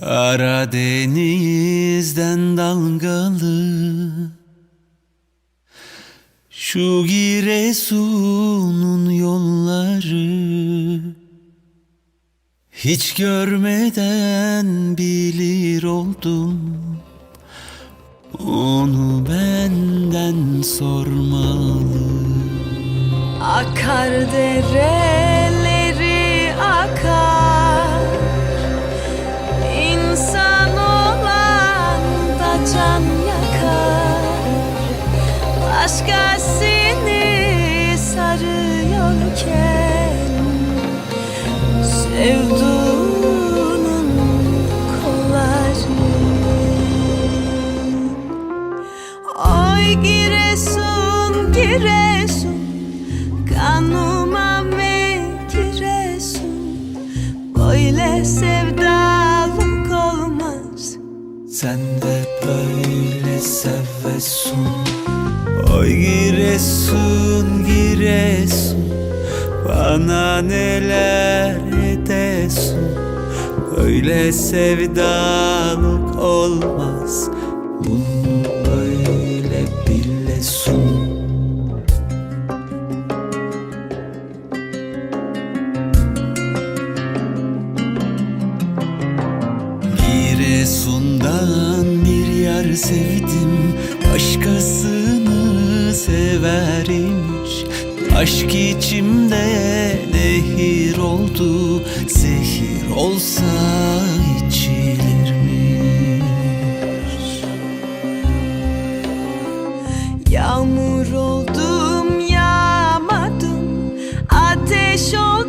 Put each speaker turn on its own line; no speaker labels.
Karadeniz'den dalgalı. Şu Giresun'un yolları Hiç görmeden bilir oldum. Onu benden sormalı.
Akar dereleri Giresun Kanıma me Giresun. Böyle sevdalık olmaz.
Sen de böyle sevesun. Oy Giresun Giresun. Bana neler edesun. Böyle sevdalık olmaz. Bunu Sundan bir yer sevdim. Başkasını severmiş Aşk içimde nehir oldu. Zehir olsa içilirmiş Yağmur oldum yağmadım. Ateş oldum